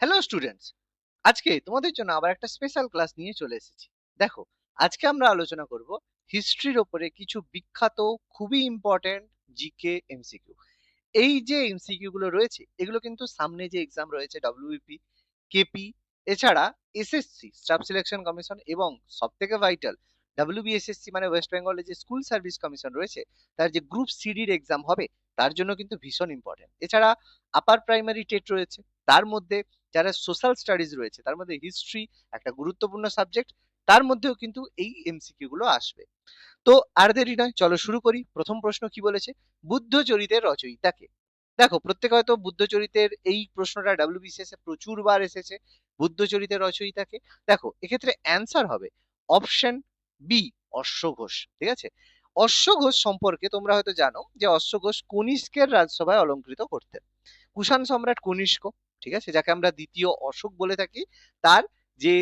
Hello students আজকে তোমাদের জন্য আবার একটা স্পেশাল ক্লাস নিয়ে চলে এসেছি। দেখো, আজকে আমরা আলোচনা করব হিস্ট্রির ওপরে কিছু বিখ্যাত, খুবই ইম্পর্টেন্ট জিকে এমসিকিউ এই যে এমসিকিউ গুলো রয়েছে, এগুলো কিন্তু সামনে যে এক্সাম রয়েছে ডব্লিউপি কেপি এছাড়া এসএসসি স্টাফ সিলেকশন কমিশন এবং সব থেকে ভাইটাল ডাব্লিউবিএসএসসি মানে ওয়েস্ট বেঙ্গলের যে স্কুল সার্ভিস কমিশন রয়েছে, তার যে গ্রুপ সিডির এক্সাম হবে, তার জন্য কিন্তু ভীষণ ইম্পর্টেন্ট এছাড়া আপার প্রাইমারি টেট রয়েছে, তার মধ্যে যারা সোশ্যাল স্টাডিজ রয়েছে, তার মধ্যে হিস্ট্রি একটা গুরুত্বপূর্ণ সাবজেক্ট তার মধ্যেও কিন্তু এই এমসিকিউ গুলো আসবে। তো আর দেরি নয়, চলো শুরু করি। প্রথম প্রশ্ন কি বলেছে? বুদ্ধ চরিতের রচয়িতাকে। দেখো, প্রত্যেকে হয়তো বুদ্ধ চরিতের এই প্রশ্নটা ডাব্লিউবিসিএস এ প্রচুর বার এসেছে, বুদ্ধ চরিতের রচয়িতাকে। দেখো, এক্ষেত্রে অ্যান্সার হবে অপশন বি অশ্ব ঘোষ ঠিক আছে? অশ্ব ঘোষ সম্পর্কে তোমরা হয়তো জানো যে অশ্ব ঘোষ কনিষ্কের রাজসভায় অলঙ্কৃত করতেন। কুষাণ সম্রাট কনিষ্ক ঠিক আছে? যাকে আমরা দ্বিতীয় অশোক বলে থাকি। তার যে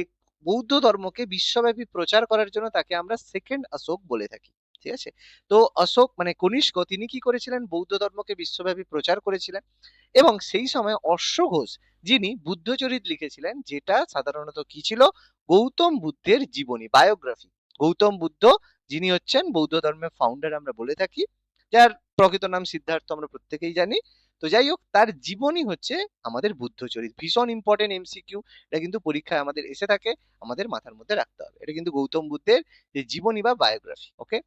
বৌদ্ধ ধর্মকে বিশ্বব্যাপী প্রচার করার জন্য তাকে আমরা সেকেন্ড অশোক বলে থাকি। ঠিক আছে? তো অশোক মানে কনিষ্ক, তিনি কি করেছিলেন? বৌদ্ধ ধর্মকে বিশ্বব্যাপী প্রচার করেছিলেন এবং সেই সময় অশ্ব ঘোষ, যিনি বুদ্ধচরিত লিখেছিলেন, যেটা সাধারণত কি ছিল? গৌতম বুদ্ধের জীবনী বায়োগ্রাফি গৌতম বুদ্ধ, যিনি হচ্ছেন বৌদ্ধ ধর্মের ফাউন্ডার আমরা বলে থাকি, যার প্রকৃত নাম সিদ্ধার্থ আমরা প্রত্যেকেই জানি। তো যাই হোক তার জীবনী হচ্ছে আমাদের বুদ্ধচরিত। ভীষণ ইম্পর্টেন্ট এমসিকিউ এটা কিন্তু পরীক্ষায় আমাদের এসে থাকে, আমাদের মাথার মধ্যে রাখতে হবে। এটা কিন্তু গৌতম বুদ্ধের যে জীবনী বা বায়োগ্রাফি ওকে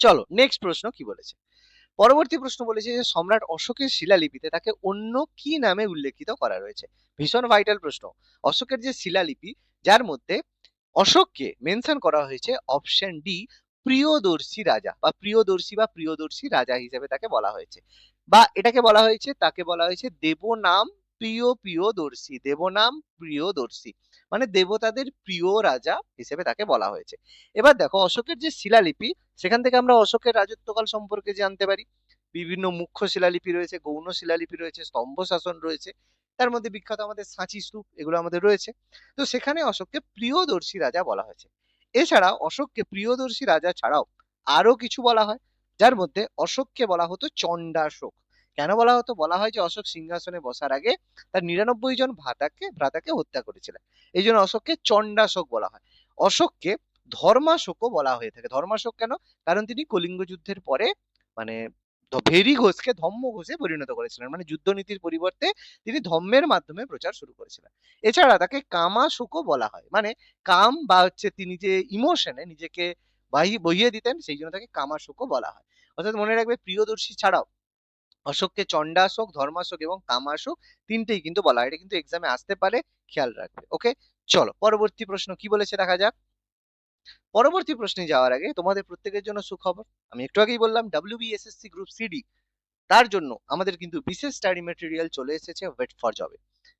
চলো নেক্সট প্রশ্ন কি বলেছে? পরবর্তী প্রশ্ন বলেছে যে সম্রাট অশোকের শিলালিপিতে তাকে অন্য কি নামে উল্লেখিত করা রয়েছে? ভীষণ ভাইটাল প্রশ্ন। অশোকের যে শিলালিপি, যার মধ্যে অশোককে মেনশন করা হয়েছে অপশন ডি প্রিয়দর্শী রাজা, বা প্রিয়দর্শী বা প্রিয়দর্শী রাজা হিসেবে তাকে বলা হয়েছে। বা এটাকে বলা হয়েছে, তাকে বলা হয়েছে দেবনাম প্রিয় প্রিয়দর্শী দেবনাম প্রিয়দর্শী। মানে দেবতাদের প্রিয় রাজা হিসেবে তাকে বলা হয়েছে। এবার দেখো অশোকের যে শিলালিপি, সেখান থেকে আমরা অশোকের রাজত্বকাল সম্পর্কে জানতে পারি। বিভিন্ন মুখ্য শিলালিপি রয়েছে, গৌণ শিলালিপি রয়েছে, স্তম্ভ শাসন রয়েছে, তার মধ্যে বিখ্যাত আমাদের সাঁচি স্তূপ, এগুলো আমাদের রয়েছে। তো সেখানে অশোককে প্রিয়দর্শী রাজা বলা হয়েছে। এছাড়া অশোককে প্রিয়দর্শী রাজা ছাড়াও আরও কিছু বলা হয়। যার মধ্যে অশোককে বলা হতো চণ্ডাশোক। কেন বলা হতো? বলা হয় যে অশোক সিংহাসনে বসার আগে তার নিরানব্বই জন ভ্রাতাকে ভ্রাতাকে হত্যা করেছিলেন। এই জন্য অশোককে চণ্ডাশোক বলা হয়। অশোককে ধর্মাশোকও বলা হয়ে থাকে। ধর্মাশোক কেন? কারণ তিনি কলিঙ্গ যুদ্ধের পরে মানে ভেরি ঘোষকে, ধম্ম ঘোষে পরিণত করেছিলেন। মানে যুদ্ধনীতির পরিবর্তে তিনি ধম্মের মাধ্যমে প্রচার শুরু করেছিলেন। এছাড়া তাকে কামাশোকও বলা হয়। মানে কাম বা হচ্ছে তিনি যে ইমোশনে নিজেকে বহিয়ে দিতেন, সেই জন্য তাকে কামাশোকও বলা হয়। অর্থাৎ মনে রাখবে, প্রিয়দর্শী ছাড়াও অশোককে চণ্ডাশোক, ধর্মাশোক এবং কামাশোক তিনটেই কিন্তু বলা হয়। এটা কিন্তু এক্সামে আসতে পারে, খেয়াল রাখবে। ওকে? চলো, পরবর্তী প্রশ্ন কি বলেছে দেখা যাক? পরবর্তী প্রশ্নে যাওয়ার আগে তোমাদের প্রত্যেকের জন্য সুখবর। আমি একটু আগেই বললাম ডাব্লিউবিএসএসসি গ্রুপ সিডি তার জন্য আমাদের কিন্তু বিশেষ স্টাডি মেটেরিয়াল চলে এসেছে ওয়েট ফর জবে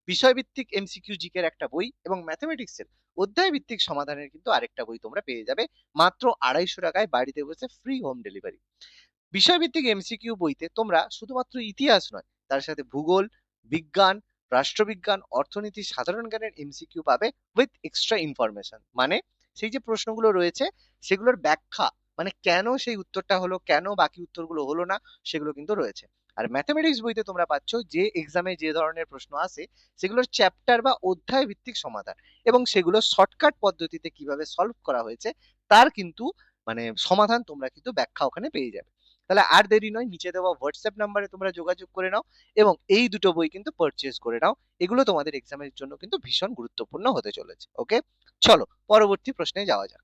বিষয়ভিত্তিক এমসিকিউ জিকের একটা বই এবং ম্যাথমেটিক্সের অধ্যায় ভিত্তিক সমাধানের কিন্তু আরেকটা বই তোমরা পেয়ে যাবে। মাত্র আড়াইশো টাকায় বাড়িতে বসে ফ্রি হোম ডেলিভারি বিষয়ভিত্তিক এমসিকিউ বইতে তোমরা শুধুমাত্র ইতিহাস নয়, তার সাথে ভূগোল, বিজ্ঞান, রাষ্ট্রবিজ্ঞান, অর্থনীতি, সাধারণ জ্ঞানের এমসিকিউ পাবে উইথ এক্সট্রা ইনফরমেশন মানে সেই যে প্রশ্নগুলো রয়েছে, সেগুলোর ব্যাখ্যা মানে কেন সেই উত্তরটা হলো, কেন বাকি উত্তরগুলো হলো না, সেগুলো কিন্তু রয়েছে। আর ম্যাথমেটিক্স বইতে তোমরা পাচ্ছ যে এক্সামে যে ধরনের প্রশ্ন আসে, সেগুলোর চ্যাপ্টার বা অধ্যায় ভিত্তিক সমাধান এবং সেগুলো শর্টকাট পদ্ধতিতে কীভাবে সলভ করা হয়েছে, তার কিন্তু মানে সমাধান তোমরা কিন্তু ব্যাখ্যা ওখানে পেয়ে যাবে। তাহলে আর দেরি নয়, নিচে দেওয়া হোয়াটসঅ্যাপ নাম্বারে তোমরা যোগাযোগ করে নাও এবং এই দুটো বই কিন্তু পারচেজ করে নাও। এগুলো তোমাদের এক্সামের জন্য কিন্তু ভীষণ গুরুত্বপূর্ণ হতে চলেছে ওকে চলো, পরবর্তী প্রশ্নে যাওয়া যাক।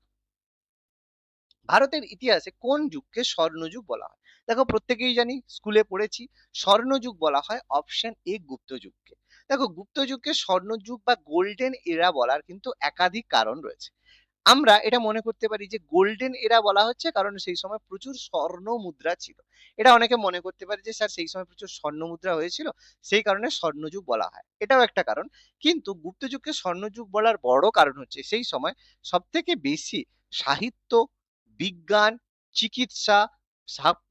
ভারতের ইতিহাসে কোন যুগকে স্বর্ণযুগ বলা হয়? দেখো, প্রত্যেকেই জানি স্কুলে পড়েছি, স্বর্ণযুগ বলা হয় অপশন এ গুপ্ত যুগকে। দেখো, গুপ্ত যুগকে স্বর্ণযুগ বা গোল্ডেন এরা বলার কিন্তু একাধিক কারণ রয়েছে। আমরা এটা মনে করতে পারি যে গোল্ডেন এরা বলা হচ্ছে কারণ সেই সময় প্রচুর স্বর্ণ মুদ্রা ছিল। এটা অনেকে মনে করতে পারে যে, স্যার, সেই সময় প্রচুর স্বর্ণ মুদ্রা হয়েছিল, সেই কারণে স্বর্ণযুগ বলা হয়। এটাও একটা কারণ। কিন্তু গুপ্তযুগকে স্বর্ণযুগ বলার বড় কারণ হচ্ছে সেই সময় সব থেকে বেশি সাহিত্য বিজ্ঞান, চিকিৎসা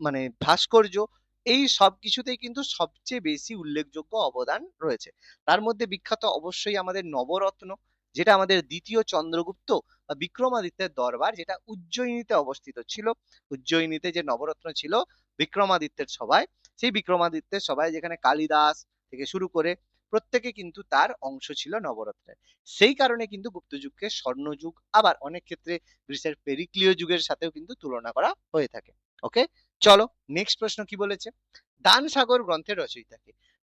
মানে ভাস্কর্য এই সব কিছুতেই কিন্তু সবচেয়ে বেশি উল্লেখযোগ্য অবদান রয়েছে। তার মধ্যে বিখ্যাত অবশ্যই আমাদের নবরত্ন, যেটা আমাদের দ্বিতীয় চন্দ্রগুপ্ত বা বিক্রমাদিত্যের দরবার, যেটা উজ্জয়িনীতে অবস্থিত ছিল। উজ্জয়িনীতে যে নবরত্ন ছিল, বিক্রমাদিত্যের সভায়। সেই বিক্রমাদিত্যের সভায় যেখানে কালিদাস থেকে শুরু করে প্রত্যেকে কিন্তু তার অংশ ছিল নবরত্নের। সেই কারণে কিন্তু গুপ্তযুগকে স্বর্ণযুগ, আবার অনেক ক্ষেত্রে গ্রিসের পেরিক্লিয় যুগের সাথেও কিন্তু তুলনা করা হয়ে থাকে। ওকে? চলো নেক্সট প্রশ্ন কি বলেছে? দান সাগর গ্রন্থের রচয়িতাকে।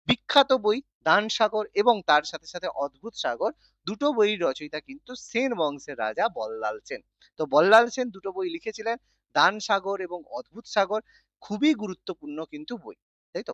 বিখ্যাত বই দান সাগর এবং তার সাথে সাথে অদ্ভুত সাগর, দুটো বইয়ের রচয়িতা কিন্তু সেন বংশের রাজা বল্লাল সেন। তো বল্লাল সেন দুটো বই লিখেছিলেন, দান সাগর এবং অদ্ভুত সাগর, খুবই গুরুত্বপূর্ণ কিন্তু বই, তাই তো?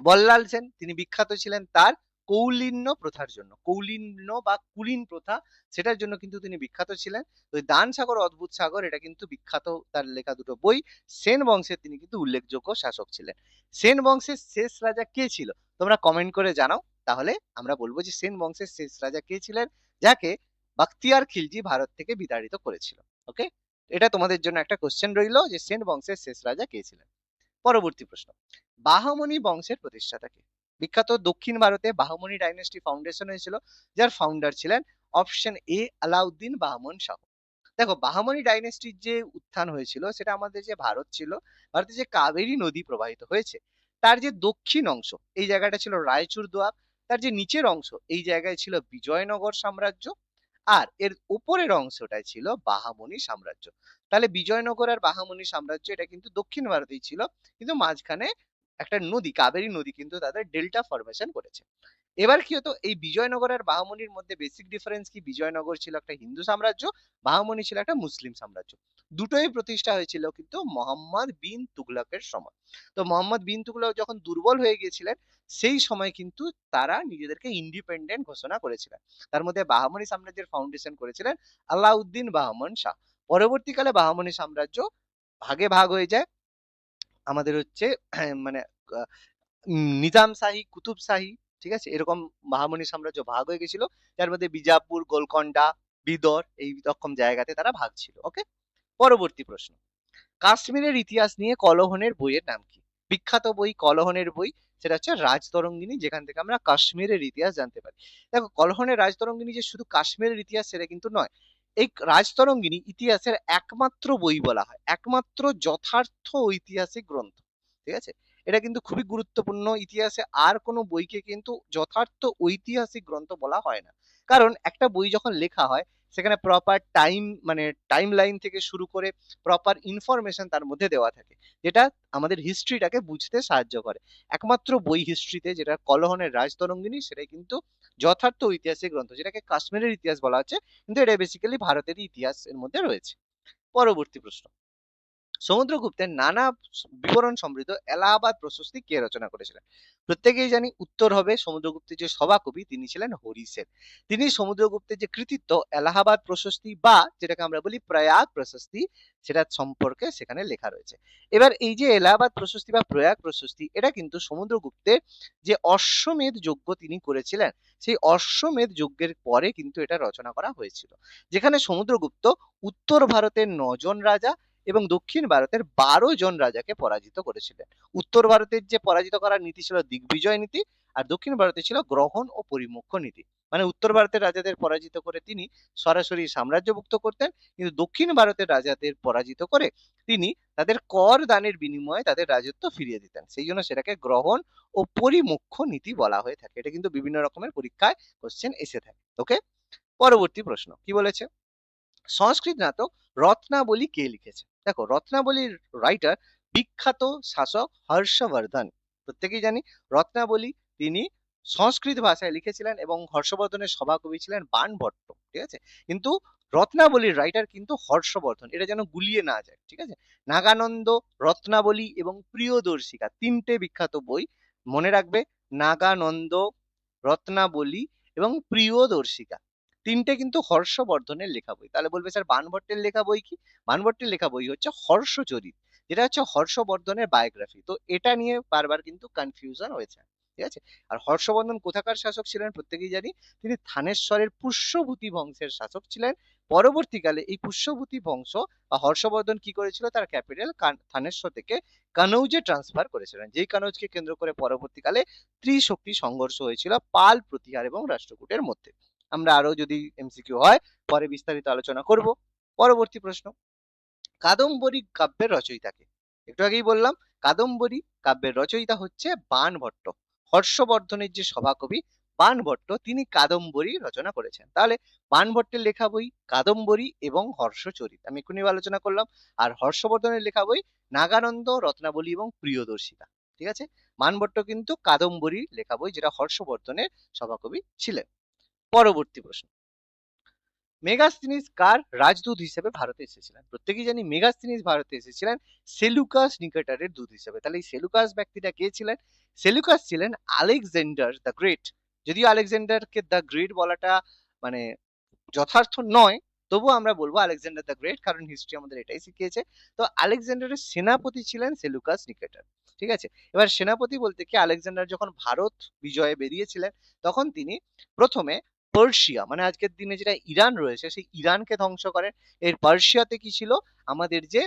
বল্লাল সেন, তিনি বিখ্যাত ছিলেন তার কৌলিন্য প্রথার জন্য। কৌলিন্য বা কুলীন প্রথা, সেটার জন্য কিন্তু তিনি বিখ্যাত ছিলেন। তো দান সাগর, অদ্ভুত সাগর, এটা কিন্তু বিখ্যাত তার লেখা দুটো বই। সেন বংশের তিনি কিন্তু উল্লেখযোগ্য শাসক ছিলেন। সেন বংশের শেষ রাজা কে ছিল? তোমরা কমেন্ট করে জানাও। তাহলে আমরা বলব যে সেন বংশের শেষ রাজা কে ছিলেন? যাকে বাখতিয়ার খিলজি ভারত থেকে বিতাড়িত করেছিল। ওকে এটা তোমাদের জন্য একটা কোশ্চেন রইল যে সেন বংশের শেষ রাজা কে ছিলেন? পরবর্তী প্রশ্ন। বাহামনি বংশের প্রতিষ্ঠাতা কে বিখ্যাত দক্ষিণ ভারতে বাহামনি ডাইনেস্টি ফাউন্ডেশন হয়েছিল, যার ফাউন্ডার ছিলেন অপশন এ আলাউদ্দিন বাহমন শাহ। দেখো, বাহামনি ডাইনেস্টির যে উত্থান হয়েছিল, সেটা আমাদের যে ভারত ছিল, ভারতে যে কাবেরী নদী প্রবাহিত হয়েছে, তার যে দক্ষিণ অংশ, এই জায়গাটা ছিল রায়চুর দোয়াব তার যে নিচের অংশ, এই জায়গায় ছিল বিজয়নগর সাম্রাজ্য, আর এর উপরের অংশটাই ছিল বাহামনি সাম্রাজ্য। তাহলে বিজয়নগর আর বাহামনি সাম্রাজ্য, এটা কিন্তু দক্ষিণ ভারতেই ছিল, কিন্তু মাঝখানে একটা নদী, কাবেরী নদী কিন্তু তাদের ডেল্টা ফরমেশন করেছে। এবার কি হতো, এই বিজয়নগর আর বাহামনির মধ্যে বেসিক ডিফারেন্স কি? বিজয়নগর ছিল একটা হিন্দু সাম্রাজ্য বাহামনি ছিল একটা মুসলিম সাম্রাজ্য। দুটোই প্রতিষ্ঠা হয়েছিল কিন্তু মোহাম্মদ বিন তুগলকের সময়। তো মোহাম্মদ বিন তুগলক যখন দুর্বল হয়ে গিয়েছিলেন, সেই সময় কিন্তু তারা নিজেদেরকে ইন্ডিপেন্ডেন্ট ঘোষণা করেছিলেন। তার মধ্যে বাহামনি সাম্রাজ্যের ফাউন্ডেশন করেছিলেন আলাউদ্দিন বাহমন শাহ। পরবর্তীকালে বাহামনি সাম্রাজ্য ভাগে ভাগ হয়ে যায়। আমাদের হচ্ছে মানে নিজাম শাহী, কুতুব শাহী, ঠিক আছে? এরকম বাহামনি সাম্রাজ্য ভাগ হয়ে গেছিল। যার মধ্যে বিজাপুর, গোলকন্ডা, বিদর এই রকম জায়গাতে তারা ভাগ ছিল ওকে পরবর্তী প্রশ্ন। কাশ্মীরের ইতিহাস নিয়ে কলহনের বইয়ের নাম কি? বিখ্যাত বই কলহনের বই, সেটা হচ্ছে রাজতরঙ্গিনী যেখান থেকে আমরা কাশ্মীরের ইতিহাস জানতে পারি। দেখো, কলহনের রাজতরঙ্গিনী যে শুধু কাশ্মীরের ইতিহাস সেটা কিন্তু নয় এই রাজতরঙ্গিনী ইতিহাসের একমাত্র বই বলা হয়, একমাত্র যথার্থ ঐতিহাসিক গ্রন্থ, ঠিক আছে? এটা কিন্তু খুবই গুরুত্বপূর্ণ, ইতিহাসে আর কোনো বইকে কিন্তু যথার্থ ঐতিহাসিক গ্রন্থ বলা হয় না। কারণ একটা বই যখন লেখা হয়, সেখানে প্রপার টাইম মানে টাইম লাইন থেকে শুরু করে প্রপার ইনফরমেশন তার মধ্যে দেওয়া থাকে, যেটা আমাদের হিস্ট্রিটাকে বুঝতে সাহায্য করে। একমাত্র বই হিস্ট্রিতে যেটা কলহনের রাজতরঙ্গিনী, সেটাই কিন্তু যথার্থ ঐতিহাসিক গ্রন্থ, যেটাকে কাশ্মীরের ইতিহাস বলা হচ্ছে, কিন্তু এটা বেসিক্যালি ভারতেরই ইতিহাসের মধ্যে রয়েছে। পরবর্তী প্রশ্ন। সমুদ্রগুপ্তের নানা বিবরণ সমৃদ্ধ এলাহাবাদ প্রশস্তি কে রচনা করেছিলেন? প্রত্যেকেই জানি উত্তর হবে সমুদ্রগুপ্তের যে সভাকবি তিনি ছিলেন হরিসেন তিনি সমুদ্রগুপ্তের যে কৃতিত্ব এলাহাবাদ প্রশস্তি বা যেটাকে আমরা বলি প্রয়াগ প্রশস্তি সেটা সম্পর্কে সেখানে লেখা রয়েছে। এবার এই যে এলাহাবাদ প্রশস্তি বা প্রয়াগ প্রশস্তি এটা কিন্তু সমুদ্রগুপ্তের যে অশ্বমেধ যজ্ঞ তিনি করেছিলেন, সেই অশ্বমেধ যজ্ঞের পরে কিন্তু এটা রচনা করা হয়েছিল। যেখানে সমুদ্রগুপ্ত উত্তর ভারতের নজন রাজা এবং দক্ষিণ ভারতের বারো জন রাজাকে পরাজিত করেছিলেন। উত্তর ভারতের যে পরাজিত করার নীতি ছিল দিগ্বিজয় নীতি, আর দক্ষিণ ভারতে ছিল গ্রহণ ও পরিমুখ্য নীতি। মানে উত্তর ভারতের রাজাদের পরাজিত করে তিনি সরাসরি সাম্রাজ্যভুক্ত করতেন, কিন্তু দক্ষিণ ভারতের রাজাদের পরাজিত করে তিনি তাদের কর দানের বিনিময়ে তাদের রাজত্ব ফিরিয়ে দিতেন। সেই জন্য সেটাকে গ্রহণ ও পরিমুখ্য নীতি বলা হয়ে থাকে। এটা কিন্তু বিভিন্ন রকমের পরীক্ষায় কোশ্চেন এসে থাকে। ওকে পরবর্তী প্রশ্ন। কি বলেছে? সংস্কৃত নাটক রত্নাবলী কে লিখেছে? দেখো, রত্নাবলীর রাইটার বিখ্যাত শাসক হর্ষবর্ধন। প্রত্যেকেই জানি, রত্নাবলী তিনি সংস্কৃত ভাষায় লিখেছিলেন এবং হর্ষবর্ধনের সভাকবি ছিলেন বাণভট্ট ঠিক আছে? কিন্তু রত্নাবলীর রাইটার কিন্তু হর্ষবর্ধন, এটা যেন গুলিয়ে না যায়, ঠিক আছে? নাগানন্দ, রত্নাবলী এবং প্রিয়দর্শিকা তিনটে বিখ্যাত বই, মনে রাখবে, নাগানন্দ, রত্নাবলী এবং প্রিয়দর্শিকা। তিনটে কিন্তু হর্ষবর্ধনের লেখা বই। তাহলে বলবে, স্যার, বানভট্টের লেখা বই কি? বাণভট্টের লেখা বই হচ্ছে হর্ষচরিত, যেটা হচ্ছে হর্ষবর্ধনের বায়োগ্রাফি তো এটা নিয়ে বারবার কিন্তু কনফিউশন হয়েছে, ঠিক আছে? আর হর্ষবর্ধন কোথাকার শাসক ছিলেন প্রত্যেকেই জানি, তিনি থানেশ্বরের পুষ্যভূতি বংশের শাসক ছিলেন। পরবর্তীকালে এই পুষ্যভূতি বংশ বা হর্ষবর্ধন কি করেছিল? তার ক্যাপিটাল থানেশ্বর থেকে কানৌজে ট্রান্সফার করেছিলেন, যেই কানৌজকে কেন্দ্র করে পরবর্তীকালে ত্রিশক্তি সংঘর্ষ হয়েছিল পাল প্রতিহার এবং রাষ্ট্রকূটের মধ্যে। আমরা আরও যদি এমসিকিউ হয়, পরে বিস্তারিত আলোচনা করব। পরবর্তী প্রশ্ন, কাদম্বরী কাব্যের রচয়িতাকে একটু আগেই বললাম, কাদম্বরী কাব্যের রচয়িতা হচ্ছে বাণভট্ট হর্ষবর্ধনের যে সভাকবি বাণভট্ট তিনি কাদম্বরী রচনা করেছেন। তাহলে বাণভট্টের লেখা বই কাদম্বরী এবং হর্ষচরিত। আমি এক্ষুনি আলোচনা করলাম। আর হর্ষবর্ধনের লেখা বই নাগানন্দ, রত্নাবলী এবং প্রিয়দর্শিতা। ঠিক আছে? মানভট্ট কিন্তু কাদম্বরী লেখা বই, যেটা হর্ষবর্ধনের সভাকবি ছিলেন। পরবর্তী প্রশ্ন। মেগাস্তিনিস কার রাজদূত হিসেবে ভারতে এসেছিলেন? প্রত্যেকেই জানি মেগাস্তিনিস ভারতে এসেছিলেন সেলুকাস নিকেটারের দূত হিসেবে। তাহলে এই সেলুকাস ব্যক্তিটা কে ছিলেন? সেলুকাস ছিলেন আলেকজান্ডার দ্য গ্রেট। যদিও আলেকজান্ডারকে দ্য গ্রেট বলাটা মানে যথার্থ নয়, তবুও আমরা বলব আলেকজান্ডার দ্য গ্রেট, কারণ হিস্ট্রি আমাদের এটাই শিখিয়েছে। তো আলেকজান্ডারের সেনাপতি ছিলেন সেলুকাস নিকেটার। ঠিক আছে? এবার সেনাপতি বলতে কি, আলেকজান্ডার যখন ভারত বিজয়ে বেরিয়েছিলেন, তখন তিনি প্রথমে পার্সিয়া মানে আজকের দিনে যেটা ইরান রয়েছে, সেই ইরানকে ধ্বংস করেন এর পার্সিয়াতে কি ছিল? আমাদের যে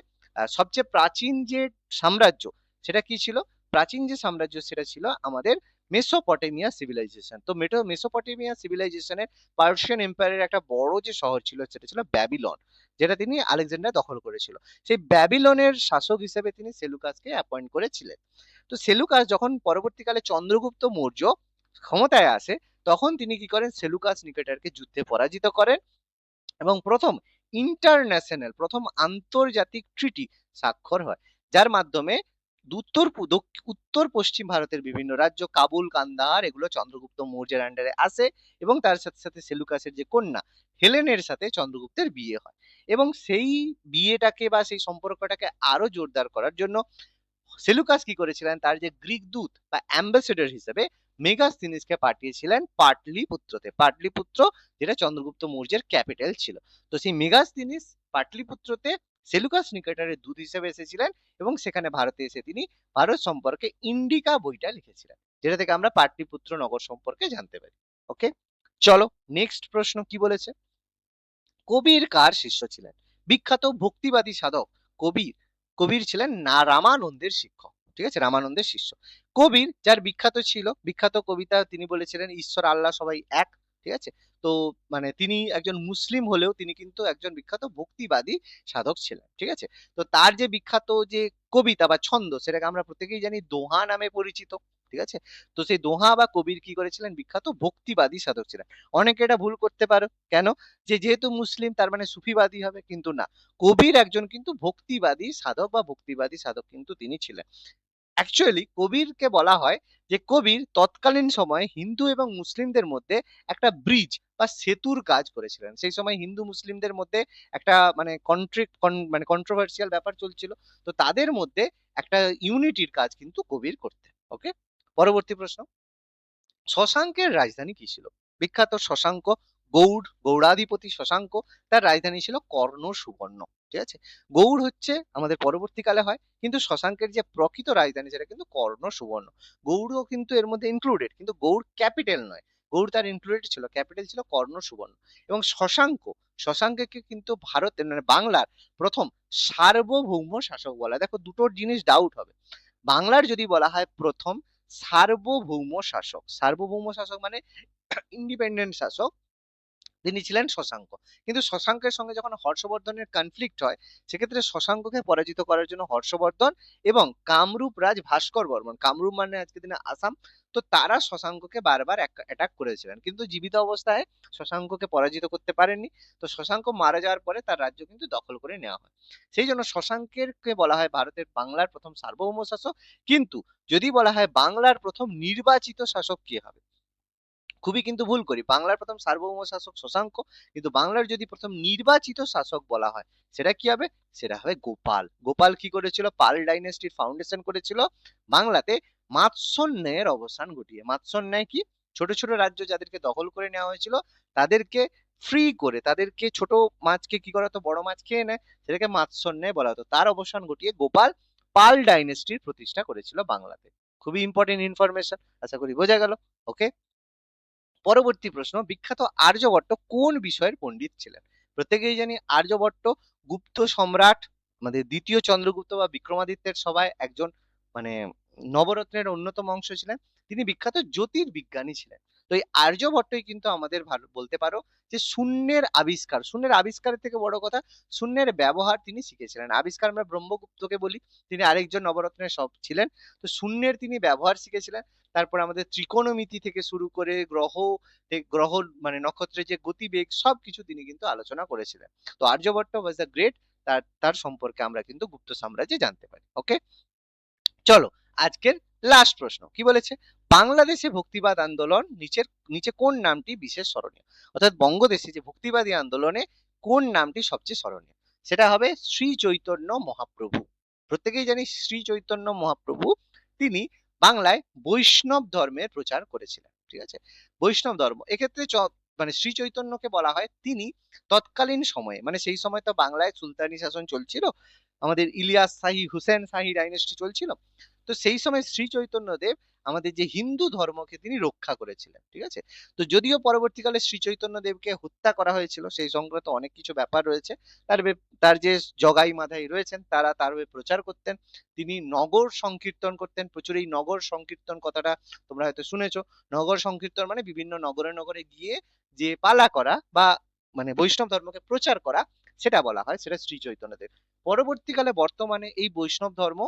সবচেয়ে প্রাচীন যে সাম্রাজ্য, সেটা কি ছিল? প্রাচীন যে সাম্রাজ্য, সেটা ছিল আমাদের মেসোপটেমিয়া সিভিলাইজেশন তো মেটো, মেসোপটেমিয়া সিভিলাইজেশনের পার্সিয়ান এম্পায়ারের একটা বড় যে শহর ছিল, সেটা ছিল ব্যাবিলন, যেটা তিনি আলেকজান্ডার দখল করেছিল। সেই ব্যাবিলনের শাসক হিসেবে তিনি সেলুকাসকে অ্যাপয়েন্ট করেছিলেন। তো সেলুকাস যখন পরবর্তীকালে চন্দ্রগুপ্ত মৌর্য ক্ষমতায় আসে তখন তিনি কি করেন? সেলুকাস নিকেটারকে যুদ্ধে পরাজিত করেন এবং প্রথম ইন্টারন্যাশনাল, প্রথম আন্তর্জাতিক ট্রিটি স্বাক্ষর হয়। যার মাধ্যমে উত্তর উত্তর পশ্চিম ভারতের বিভিন্ন রাজ্য, কাবুল, কান্দাহার, এগুলো চন্দ্রগুপ্ত মৌর্যের আন্ডারে আসে এবং তার সাথে সাথে সেলুকাসের যে কন্যা, হেলেনের সাথে চন্দ্রগুপ্তের বিয়ে হয় এবং সেই বিয়েটাকে বা সেই সম্পর্কটাকে আরও জোরদার করার জন্য সেলুকাস কি করেছিলেন? তার যে গ্রিক দূত বা অ্যাম্বাসেডর হিসেবে মেগাস্তিনিসকে পাঠিয়েছিলেন পাটলিপুত্রতে। পাটলিপুত্র, যেটা চন্দ্রগুপ্ত মৌর্যের ক্যাপিটাল ছিল। তো সেই মেগাস্তিনিস পাটলিপুত্রতে সেলুকাস নিকেটারের দূত হিসেবে এসেছিলেন এবং সেখানে ভারতে এসে তিনি ভারত সম্পর্কে ইন্ডিকা বইটা লিখেছিলেন, যেটা থেকে আমরা পাটলিপুত্র নগর সম্পর্কে জানতে পারি। ওকে? চলো নেক্সট প্রশ্ন কি বলেছে? কবির কার শিষ্য ছিলেন? বিখ্যাত ভক্তিবাদী সাধক কবির। কবির ছিলেন না রামানন্দের শিক্ষক। ঠিক আছে? রামানন্দের শিষ্য। কবির, যার বিখ্যাত ছিল, বিখ্যাত কবিতা তিনি বলেছিলেন, ঈশ্বর, আল্লাহ সবাই এক। ঠিক আছে? তো মানে তিনি একজন মুসলিম হলেও তিনি কিন্তু একজন বিখ্যাত ভক্তিবাদী সাধক ছিলেন, ঠিক আছে? তো তার যে বিখ্যাত যে কবিতা বা ছন্দ সেটাকে আমরা প্রত্যেকেই জানি দোহা নামে পরিচিত, ঠিক আছে? তো সেই দোহা বা কবির কি করেছিলেন? বিখ্যাত ভক্তিবাদী সাধক ছিলেন। অনেকে এটা ভুল করতে পারো। কেন? যে যেহেতু মুসলিম তার মানে সুফিবাদী হবে কিন্তু না। কবির একজন কিন্তু ভক্তিবাদী সাধক বা ভক্তিবাদী সাধক কিন্তু তিনি ছিলেন। অ্যাকচুয়ালি কবিরকে বলা হয় যে, কবির তৎকালীন সময়ে হিন্দু এবং মুসলিমদের মধ্যে একটা ব্রিজ বা সেতুর কাজ করেছিলেন। সেই সময় হিন্দু মুসলিমদের মধ্যে একটা মানে কন্ট্রিক্ট মানে কন্ট্রোভার্সিয়াল ব্যাপার চলছিল। তো তাদের মধ্যে একটা ইউনিটির কাজ কিন্তু কবির করতেন। ওকে পরবর্তী প্রশ্ন। শশাঙ্কের রাজধানী কি ছিল? বিখ্যাত শশাঙ্ক গৌড়, গৌড়াধিপতি শশাঙ্ক, তার রাজধানী ছিল কর্ণ সুবর্ণ। ঠিক আছে? গৌড় হচ্ছে আমাদের পরবর্তীকালে হয়, কিন্তু শশাঙ্কের যে প্রকৃত রাজধানী সেটা কিন্তু কর্ণ সুবর্ণ। গৌড়ও কিন্তু এর মধ্যে ইনক্লুডেড কিন্তু গৌড় ক্যাপিটাল নয়। গৌড় তার ইনক্লুডেড ছিল ক্যাপিটাল ছিল কর্ণ সুবর্ণ। এবং শশাঙ্ক, শশাঙ্ককে কিন্তু ভারতের মানে বাংলার প্রথম সার্বভৌম শাসক বলা দেখো দুটো জিনিস ডাউট হবে। বাংলার যদি বলা হয় প্রথম সার্বভৌম শাসক সার্বভৌম শাসক মানে ইন্ডিপেন্ডেন্ট শাসক তিনি ছিলেন শশাঙ্ক। কিন্তু শশাঙ্কের সঙ্গে যখন হর্ষবর্ধনের কনফ্লিক্ট হয়, সেক্ষেত্রে শশাঙ্ককে পরাজিত করার জন্য হর্ষবর্ধন এবং কামরূপ রাজ ভাস্কর বর্মন, কামরূপ মানে আজকে দিনে আসাম, তো তারা শশাঙ্ককে বারবার অ্যাটাক করেছিলেন। কিন্তু জীবিত অবস্থায় শশাঙ্ককে পরাজিত করতে পারেননি, তো শশাঙ্ক মারা যাওয়ার পরে তার রাজ্য কিন্তু দখল করে নেওয়া হয়। সেই জন্য শশাঙ্কের কে বলা হয় ভারতের বাংলার প্রথম সার্বভৌম শাসক। কিন্তু যদি বলা হয় বাংলার প্রথম নির্বাচিত শাসক কে হবে? খুবই কিন্তু ভুল করি। বাংলার প্রথম সার্বভৌম শাসক শশাঙ্ক, কিন্তু বাংলার যদি প্রথম নির্বাচিত শাসক বলা হয়, সেটা কি হবে? সেটা হবে গোপাল। গোপাল কি করেছিল? পাল ডাইনেস্টির ফাউন্ডেশন করেছিল। বাংলাতে মাৎসন্যায়ের অবসান ঘটিয়ে। মাৎসন্যায় কি? ছোট ছোট রাজ্য যাদেরকে দখল করে নেওয়া হয়েছিল, তাদেরকে ফ্রি করে, তাদেরকে ছোট মাছকে কি করা হতো? বড় মাছ খেয়ে নেয়, সেটাকে মাৎসন্যায় বলা হতো। তার অবসান ঘটিয়ে গোপাল পাল ডাইনেস্টির প্রতিষ্ঠা করেছিল বাংলাতে। খুবই ইম্পর্টেন্ট ইনফরমেশন আশা করি বোঝা গেল। ওকে পরবর্তী প্রশ্ন, বিখ্যাত আর্যভট্ট কোন বিষয়ের পণ্ডিত ছিলেন? প্রত্যেকেই জানি আর্যভট্ট গুপ্ত সম্রাট আমাদের দ্বিতীয় চন্দ্রগুপ্ত বা বিক্রমাদিত্যের সভায় একজন মানে নবরত্নের অন্যতম অংশ ছিলেন। তিনি বিখ্যাত জ্যোতির্বিজ্ঞানী ছিলেন। তো এই আর্যভট্টই কিন্তু আমাদের ভালো, বলতে পারো যে শূন্যের আবিষ্কার, শূন্যের আবিষ্কারের থেকে বড় কথা, শূন্যের ব্যবহার তিনি শিখেছিলেন। আবিষ্কার আমরা ব্রহ্মগুপ্তকে বলি, তিনি আরেকজন নবরত্নের সব ছিলেন। তো শূন্যের তিনি ব্যবহার শিখেছিলেন। তারপর আমাদের ত্রিকোণমিতি থেকে শুরু করে গ্রহ গ্রহ মানে নক্ষত্রের যে গতিবেগ সবকিছু তিনি কিন্তু আলোচনা করেছিলেন। তো আর্যভট্ট ওয়াজ দ্য গ্রেট তার তার সম্পর্কে আমরা কিন্তু গুপ্ত সাম্রাজ্যে জানতে পারি ওকে চলো, আজকের লাস্ট প্রশ্ন, কি বলেছে? বাংলাদেশে ভক্তিবাদ আন্দোলন নিচের, নিচে কোন নামটি বিশেষ স্মরণীয়? অর্থাৎ বঙ্গদেশে যে ভক্তিবাদী আন্দোলনে কোন নামটি সবচেয়ে স্মরণীয়? সেটা হবে শ্রী চৈতন্য মহাপ্রভু। প্রত্যেকেই জানি শ্রী চৈতন্য মহাপ্রভু, তিনি বাংলায় বৈষ্ণব ধর্মের প্রচার করেছিলেন, ঠিক আছে? বৈষ্ণব ধর্ম, এক্ষেত্রে মানে শ্রী চৈতন্যকে বলা হয় তিনি তৎকালীন সময়ে মানে সেই সময় তো বাংলায় সুলতানি শাসন চলছিল, আমাদের ইলিয়াস শাহী, হুসেন শাহী ডাইনেস্টি চলছিল, তো সেই সময় শ্রী চৈতন্য দেব আমাদের যে হিন্দু ধর্মকে তিনি রক্ষা করেছিলেন, ঠিক আছে? তো যদিও পরবর্তীকালে শ্রী চৈতন্য দেবকে হত্যা করা হয়েছিল, সেই সংক্রান্ত অনেক কিছু ব্যাপার রয়েছে, তার তার যে জগাই মাধাই রয়েছেন, তারা তার হয়ে প্রচার করতেন, তিনি নগর সংকীর্তন করতেন, প্রচুর এই নগর সংকীর্তন কথাটা তোমরা হয়তো শুনেছো, নগর সংকীর্তন মানে বিভিন্ন নগরে নগরে গিয়ে যে পালা করা বা মানে বৈষ্ণব ধর্মকে প্রচার করা, সেটা বলা হয়, সেটা শ্রী চৈতন্য দেব। পরবর্তীকালে বর্তমানে এই বৈষ্ণব ধর্ম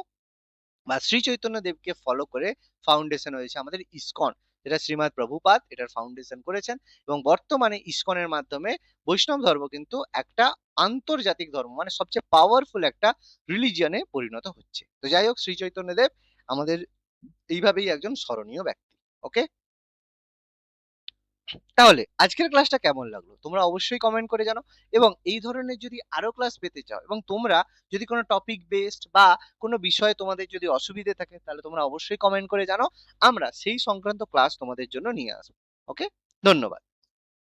বা শ্রী চৈতন্য দেবকে ফলো করে ফাউন্ডেশন হয়েছে আমাদের ইসকন। যেটা শ্রীমাদ প্রভুপাত এটার ফাউন্ডেশন করেছেন এবং বর্তমানে ইসকনের মাধ্যমে বৈষ্ণব ধর্ম কিন্তু একটা আন্তর্জাতিক ধর্ম মানে সবচেয়ে পাওয়ারফুল একটা রিলিজিয়নে পরিণত হচ্ছে। তো যাই হোক, শ্রী চৈতন্য দেব আমাদের এইভাবেই একজন স্মরণীয় ব্যক্তি ওকে তাহলে আজকের ক্লাসটা কেমন লাগল? তোমরা অবশ্যই কমেন্ট করে জানো এবং এই ধরনের যদি আরও ক্লাস পেতে চাও এবং তোমরা যদি কোনো টপিক বেসড বা কোনো বিষয়ে তোমাদের যদি অসুবিধে থাকে, তাহলে তোমরা অবশ্যই কমেন্ট করে জানো আমরা সেই সংক্রান্ত ক্লাস তোমাদের জন্য নিয়ে আসব। ওকে ধন্যবাদ।